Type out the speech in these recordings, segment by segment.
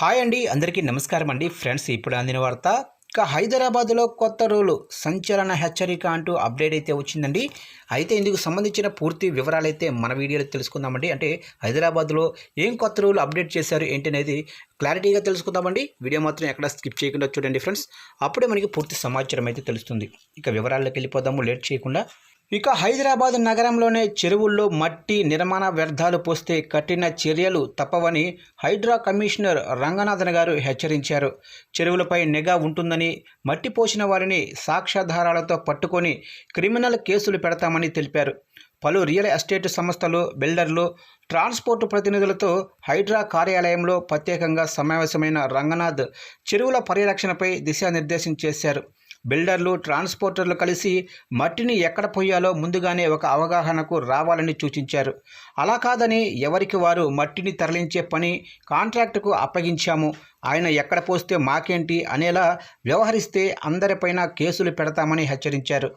Hi అండి అందరికీ నమస్కారం అండి. ఫ్రెండ్స్ ఇప్పుడు అందిన వార్త ఇక హైదరాబాద్లో కొత్త రూలు సంచలన హెచ్చరిక అంటూ అప్డేట్ అయితే వచ్చిందండి. అయితే ఇందుకు సంబంధించిన పూర్తి వివరాలు అయితే మన వీడియోలో తెలుసుకుందామండి. అంటే హైదరాబాద్లో ఏం కొత్త రూలు అప్డేట్ చేశారు ఏంటి అనేది క్లారిటీగా తెలుసుకుందామండి. వీడియో మాత్రం ఎక్కడ స్కిప్ చేయకుండా చూడండి ఫ్రెండ్స్. అప్పుడే మనకి పూర్తి సమాచారం అయితే తెలుస్తుంది. ఇక వివరాల్లోకి వెళ్ళిపోదాము లేట్ చేయకుండా. ఇక హైదరాబాద్ నగరంలోనే చెరువుల్లో మట్టి నిర్మాణ వ్యర్థాలు పోస్తే కఠిన చర్యలు తప్పవని హైడ్రా కమిషనర్ రంగనాథన్ గారు హెచ్చరించారు. చెరువులపై నిఘా ఉంటుందని మట్టి పోసిన వారిని సాక్ష్యాధారాలతో పట్టుకొని క్రిమినల్ కేసులు పెడతామని తెలిపారు. పలు రియల్ ఎస్టేట్ సంస్థలు బిల్డర్లు ట్రాన్స్పోర్ట్ ప్రతినిధులతో హైడ్రా కార్యాలయంలో ప్రత్యేకంగా సమావేశమైన రంగనాథ్ చెరువుల పరిరక్షణపై దిశానిర్దేశం చేశారు. బిల్డర్లు ట్రాన్స్పోర్టర్లు కలిసి మట్టిని ఎక్కడ పోయాలో ముందుగానే ఒక అవగాహనకు రావాలని సూచించారు. అలా కాదని ఎవరికి వారు మట్టిని తరలించే పని కాంట్రాక్టుకు అప్పగించాము. ఆయన ఎక్కడ పోస్తే మాకేంటి అనేలా వ్యవహరిస్తే అందరిపైన కేసులు పెడతామని హెచ్చరించారు.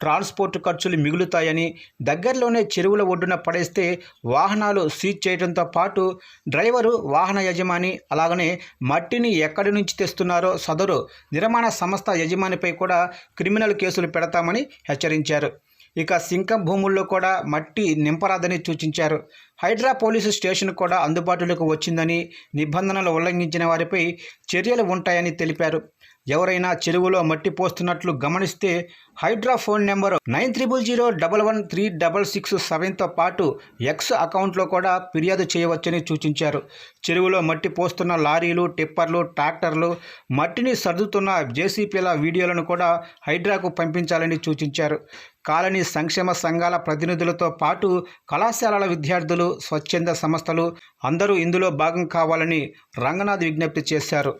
ట్రాన్స్పోర్ట్ ఖర్చులు మిగులుతాయని దగ్గరలోనే చెరువుల ఒడ్డున పడేస్తే వాహనాలు సీజ్ చేయడంతో పాటు డ్రైవరు వాహన యజమాని అలాగనే మట్టిని ఎక్కడి నుంచి తెస్తున్నారో సదరు నిర్మాణ సంస్థ యజమానిపై కూడా క్రిమినల్ కేసులు పెడతామని హెచ్చరించారు. ఇక సింకం భూముల్లో కూడా మట్టి నింపరాదని సూచించారు. హైడ్రా పోలీసు స్టేషన్ కూడా అందుబాటులోకి వచ్చిందని నిబంధనలు ఉల్లంఘించిన వారిపై చర్యలు ఉంటాయని తెలిపారు. ఎవరైనా చెరువులో మట్టి పోస్తున్నట్లు గమనిస్తే Hydraa phone number nine triple zero double one three double six సెవెన్తో పాటు ఎక్స్ అకౌంట్లో కూడా ఫిర్యాదు చేయవచ్చని సూచించారు. చెరువులో మట్టి పోస్తున్న లారీలు టిప్పర్లు ట్రాక్టర్లు మట్టిని సర్దుతున్న జేసీపీల వీడియోలను కూడా హైడ్రాకు పంపించాలని సూచించారు. కాలనీ సంక్షేమ సంఘాల ప్రతినిధులతో పాటు కళాశాలల విద్యార్థులు స్వచ్ఛంద సంస్థలు అందరూ ఇందులో భాగం కావాలని రంగనాథ్ విజ్ఞప్తి చేశారు.